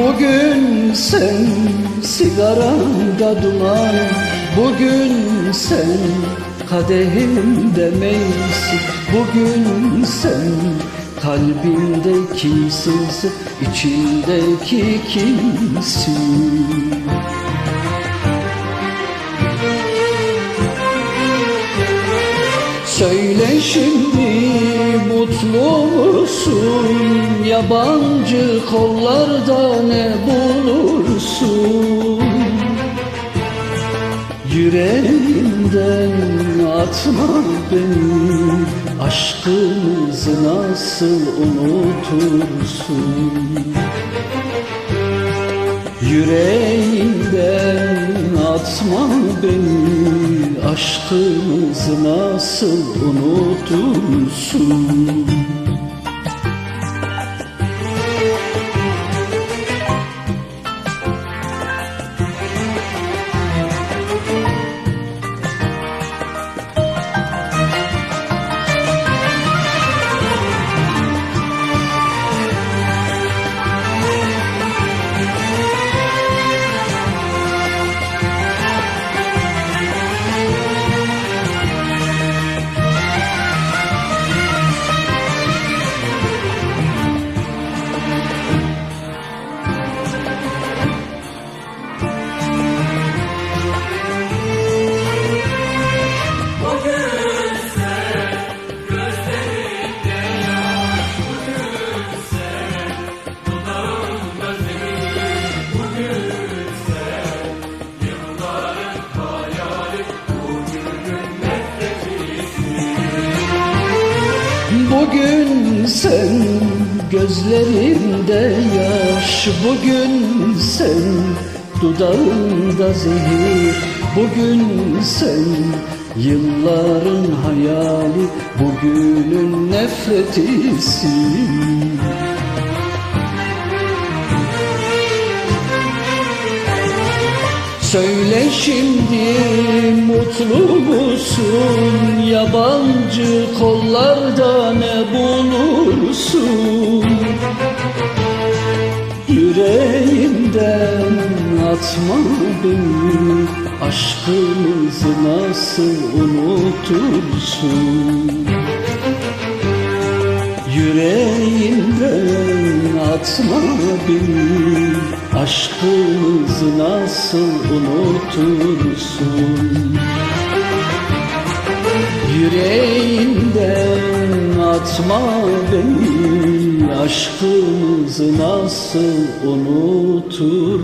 Bugün sen sigaranda duman Bugün sen kadehimde meysi Bugün sen kalbimde kimsinse içindeki kimsin Söyle şimdi mutlu musun? Yabancı kollarda ne bulursun? Yüreğinden atma beni Aşkımızı nasıl unutursun? Yüreğinden atma beni Aşkımızı nasıl unutursun Bugün sen gözlerinde yaş. Bugün sen dudağında zehir. Bugün sen yılların hayali. Bugünün nefretisin. Söyle şimdi mutlu musun? Yabancı kollarda ne bulursun Yüreğinden atma beni Aşkımızı nasıl unutursun? Yüreğinden atma beni Aşkımızı nasıl unutursun? Yüreğinden atma beni Aşkımızı nasıl unutursun